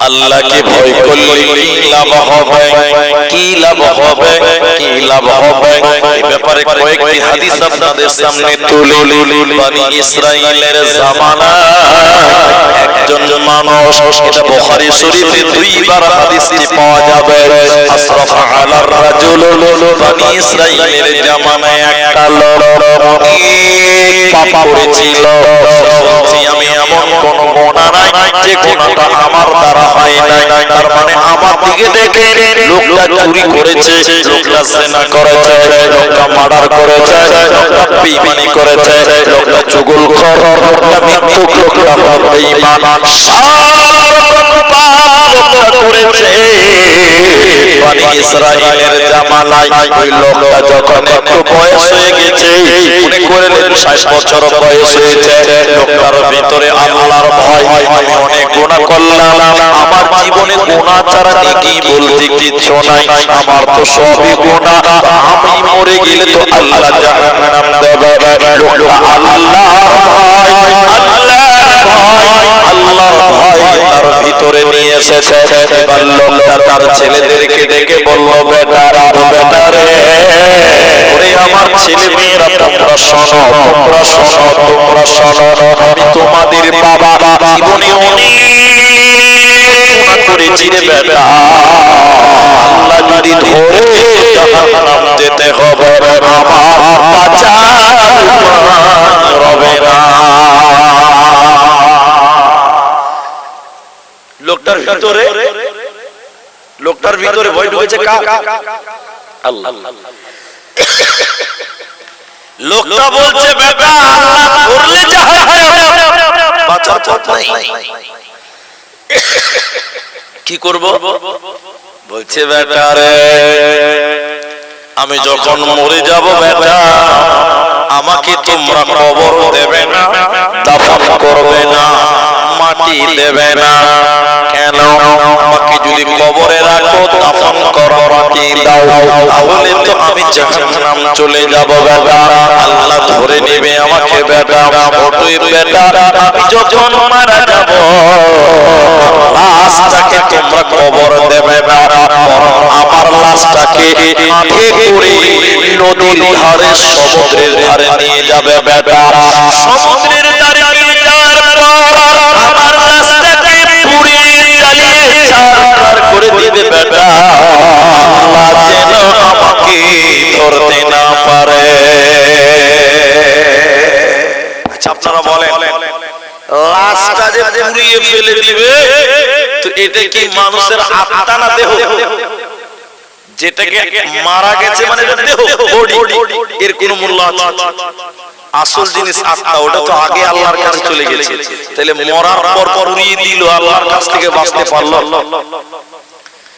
আল্লাহকে ভয় করলে কি লাভ হবে? কি লাভ হবে? কি লাভ হবে? এই ব্যাপারে কয়েকটি হাদিস আপনাদের সামনে তুলে বানি ইসরাইলের জামানা। একজন মানুষ এটা বুখারী শরীফে দুইবার হাদিসটি পাওয়া যাবে আশরাফ রাজুল বানি ইসরাইলের জামানায় একটা লোক অনেক পাপ করেছিল। বলছি আমি এমন কোন গোনা নাই যে গোনাটা আমার দ্বারা হয় নাই। তার মানে আমার দিকে দেখে লোকটা চুরি করেছে লোকটা করেছে লোকটা মার্ডার করেছে লোকটা বেঈমানি করেছে লোকটা চুগল খর লোকটা মিথ্যুক লোকটা বেঈমান সব রকম পাপ করেছে। বানি ইসরাইলের জামানায় ওই লোকটা যখন একটু বয়স হয়ে গেছে, মনে করলেন ষাট বছর বয়স হয়েছে, লোকটার ভিতরে আল্লাহর ভয়। আমি অনেক গুণা করলাম, আমার জীবনে গুণা ছাড়া কি বলতে কিচ্ছু নাই, আমার তো সবই গুণা আমি মরে গেলে তো আল্লাহ জাহান্নাম দেবে। তার ছেলেদেরকে ডেকে বলল বেটা বেটা রে। ওরে আমার ছেলে মেয়েরা তোমরা শোনো তোমরা শোনো তোমরা শোনো। আমি তোমাদের বাবা জীবনে অনেক করেছি রে বেটা আল্লাহ যদি ধরে জাহান্নাম যেতে হবে আমার বাঁচা রবে না। লোকটার ভিতরে লোকটার ভিতরে ভয় ঢুকেছে আল্লাহ। লোকটা বলছে কি করব? বলছে, বেটা রে, আমি যখন মরে যাব, বেটা, আমাকে তোমরা কবর দেবে না, দাফন করবে না, মাটি দেবে না। কেন? আমাকে যদি মাটি দাও, তাহলে তো আমি জাহান্নাম চলে যাব বেটা, আল্লাহ ধরে নেবে আমাকে বেটা বেটা, আমি যখন মারা যাব, লাশটাকে তোমরা কবর দেবে বরং আমার লাশটাকে কাঁধে করে নদীর ধারে সমুদ্রের ধারে নিয়ে যাবে বেটা, সমুদ্রের ধারে দিবে বেটা। যেন আমাকে ধরতে না পারে। আচ্ছা আপনারা বলেন। লাশটা যে পুড়িয়ে ফেলে দিবে, তো এটা কি মানুষের আত্মা না দেহ? যেটাকে মারা গেছে মানে দেহ এর কোনো মূল্য আছে? আসল জিনিস আত্মা, ওটা তো আগে আল্লাহর কাছে চলে গেছে। তাহলে মরার পর পর উড়িয়ে দিল, আল্লাহর কাছ থেকে বাঁচতে পারল।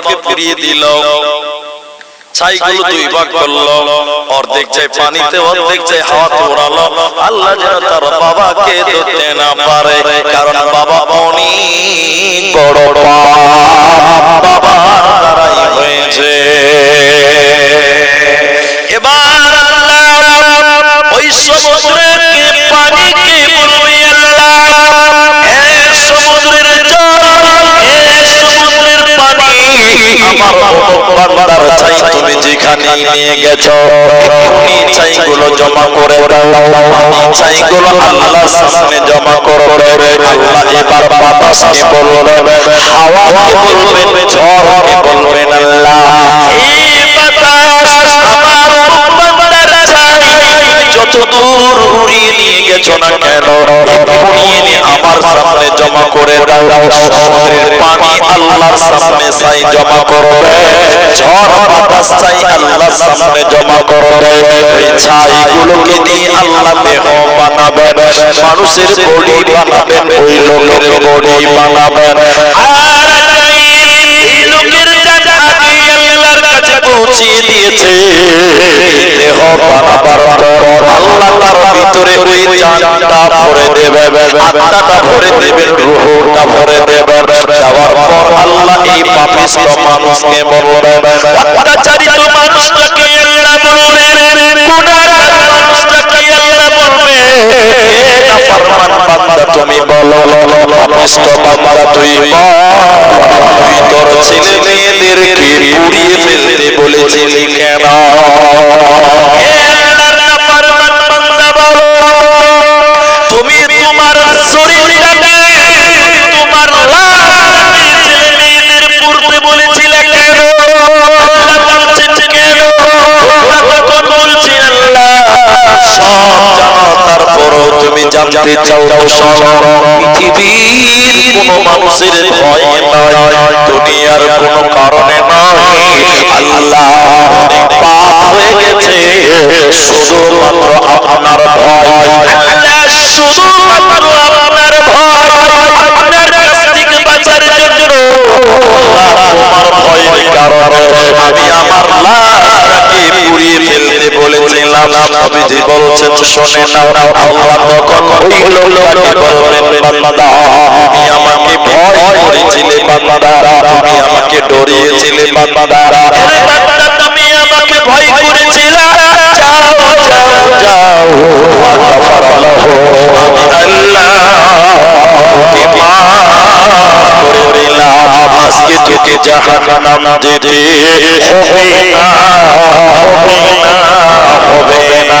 বাপকে ফিরিয়ে দিল। ছাইগুলো দুই ভাগ করল। অর্ধেক চাই পানিতে, অর্ধেক চাই হাওয়াতে ওড়ালো আল্লাহ যেন তার বাবাকে ধরতে না পারে, কারণ বাবা অনেক বড় বাবা হয়েছে। যেখানে নিয়ে গেছো। চাইগুলো জমা করে চাইগুলো আল্লাহর সামনে জমা করো আল্লাহ এবার বাতাসকে বলবেন হাওয়াকে বলবেন বলবেন আল্লাহ? এই বাতাস আমার চাই। যত দূর উড়িয়ে নিয়ে গেছো না কেন? উড়িয়ে নিয়ে আমার সামনে জমা করে দাও। আল্লাহর সামনে চাই জমা করবে। ঝড় বাতাস চাই আল্লাহর সামনে জমা করবে। ছাইগুলোকে দিয়ে আল্লাহ দেহ বানাবেন। মানুষের বডি বানাবেন, ওই লোকের বডি বানাবেন। আর ভরে আত্মাটা ভরে দেবে রূহটা ভরে দেবে যাওয়ার পর আল্লাহ এই পাপিষ্ট মানুষকে বলবে অত্যাচারিত মানুষটাকে আল্লাহ বলবে গুনাহগার মানুষটাকে আল্লাহ বলবে হে নাফরমান বান্দা তুমি বলো পাপিষ্ট জানতে চাও পৃথিবীর কোনো মানুষের ভয় নয় দুনিয়ার কারণে আল্লাহ পাপ হয়ে গেছে, শুধুমাত্র আপনার ভয়। আল্লাহ শোনে নাও আল্লাহ তখন ওই লোকটাকে বলবেন বান্দা তুমি আমাকে ভয় করেছিলে বান্দা তুমি আমাকে ডরিয়েছিলে বান্দা তুমি আমাকে ভয় করেছিলে যাও যাও যাও আজকে তোকে জাহান্নাম যেতে হবে না হবে না হবে না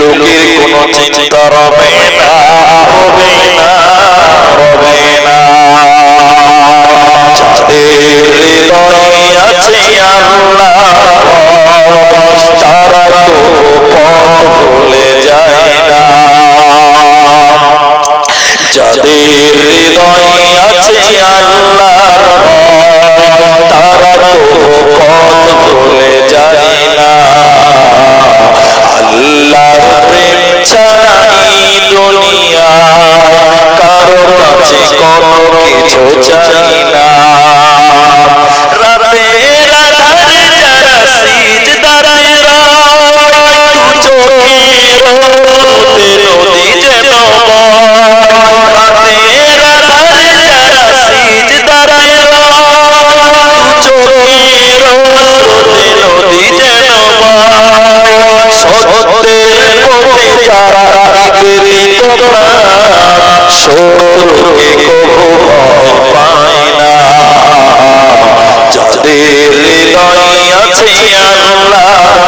লোকের কোনো চিন্তা রবে শত্রুকে কভু ভয় পায় না যাদের হৃদয়ে আছে আল্লাহ